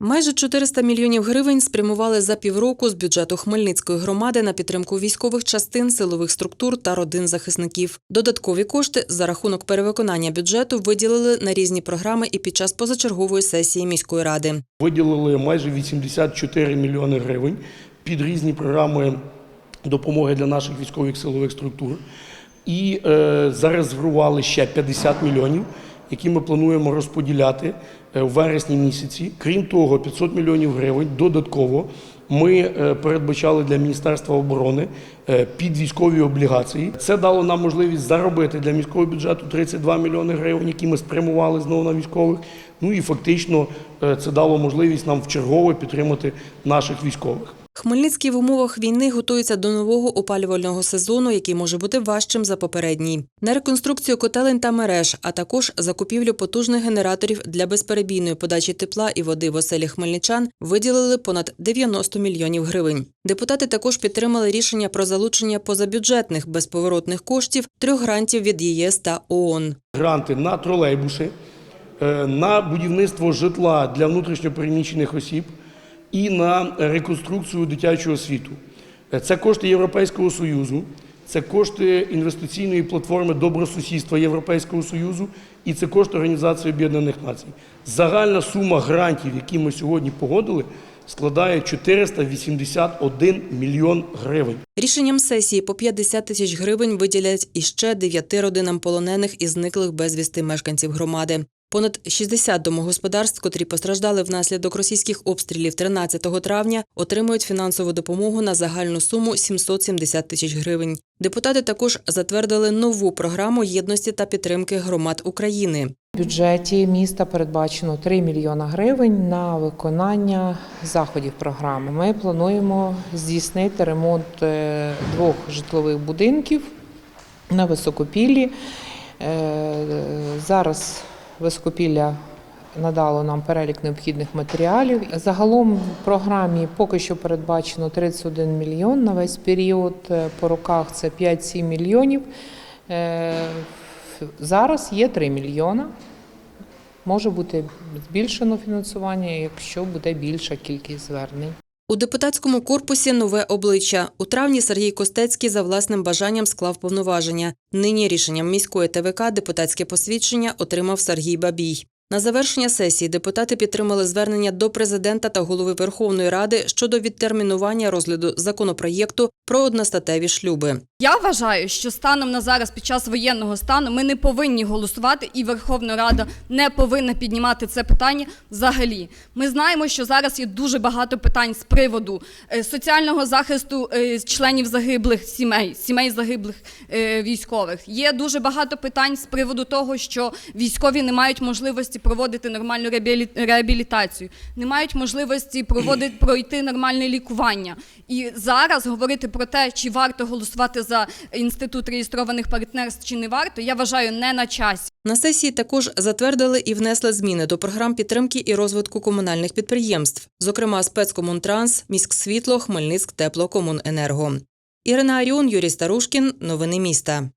Майже 400 мільйонів гривень спрямували за півроку з бюджету Хмельницької громади на підтримку військових частин, силових структур та родин захисників. Додаткові кошти за рахунок перевиконання бюджету виділили на різні програми і під час позачергової сесії міської ради. Виділили майже 84 мільйони гривень під різні програми допомоги для наших військових силових структур. І е, зарезервували ще 50 мільйонів, які ми плануємо розподіляти е, у вересні місяці. Крім того, 500 мільйонів гривень додатково ми е, передбачали для Міністерства оборони е, під військові облігації. Це дало нам можливість заробити для міського бюджету 32 мільйони гривень, які ми спрямували знову на військових. Ну і фактично це дало можливість нам вчергове підтримати наших військових. Хмельницький в умовах війни готується до нового опалювального сезону, який може бути важчим за попередній. На реконструкцію котелень та мереж, а також закупівлю потужних генераторів для безперебійної подачі тепла і води в оселі хмельничан виділили понад 90 мільйонів гривень. Депутати також підтримали рішення про залучення позабюджетних безповоротних коштів трьох грантів від ЄС та ООН. Гранти на тролейбуси, е, на будівництво житла для внутрішньопереміщених осіб і на реконструкцію дитячого світу. Е, Це кошти Європейського Союзу, це кошти інвестиційної платформи добросусідства Європейського Союзу і це кошти Організації Об'єднаних Націй. Загальна сума грантів, які ми сьогодні погодили, складає 481 мільйон гривень. Рішенням сесії по 50 тисяч гривень виділять іще дев'яти родинам полонених і зниклих безвісти мешканців громади. Понад 60 домогосподарств, котрі постраждали внаслідок російських обстрілів 13 травня, отримують фінансову допомогу на загальну суму 770 тисяч гривень. Депутати також затвердили нову програму єдності та підтримки громад України. В бюджеті міста передбачено 3 мільйона гривень на виконання заходів програми. Ми плануємо здійснити ремонт е, двох житлових будинків на високопіллі. Е, Зараз високопілля надало нам перелік необхідних матеріалів. Загалом в програмі поки що передбачено 31 мільйон на весь період. Е, По роках це 5-7 мільйонів. Е, Зараз є 3 мільйона. Може бути збільшено фінансування, якщо буде більша кількість звернень. У депутатському корпусі нове обличчя. У травні Сергій Костецький за власним бажанням склав повноваження. Нині рішенням міської ТВК депутатське посвідчення отримав Сергій Бабій. На завершення сесії депутати підтримали звернення до президента та голови Верховної Ради щодо відтермінування розгляду законопроєкту про одностатеві шлюби. Я вважаю, що станом на зараз, під час воєнного стану, ми не повинні голосувати, і Верховна Рада не повинна піднімати це питання взагалі. Ми знаємо, що зараз є дуже багато питань з приводу е, соціального захисту е, членів загиблих сімей, сімей загиблих е, військових. Є дуже багато питань з приводу того, що військові не мають можливості проводити нормальну реабілі- реабілітацію, не мають можливості проводити пройти нормальне лікування. І зараз говорити про те, чи варто голосувати за інститут реєстрованих партнерств, чи не варто, я вважаю не на часі. На сесії також затвердили і внесли зміни до програм підтримки і розвитку комунальних підприємств, зокрема спецкомунтранс, міськсвітло, Хмельницьк, Теплокомуненерго. Ірина Аріон, Юрій Старушкін. Новини міста.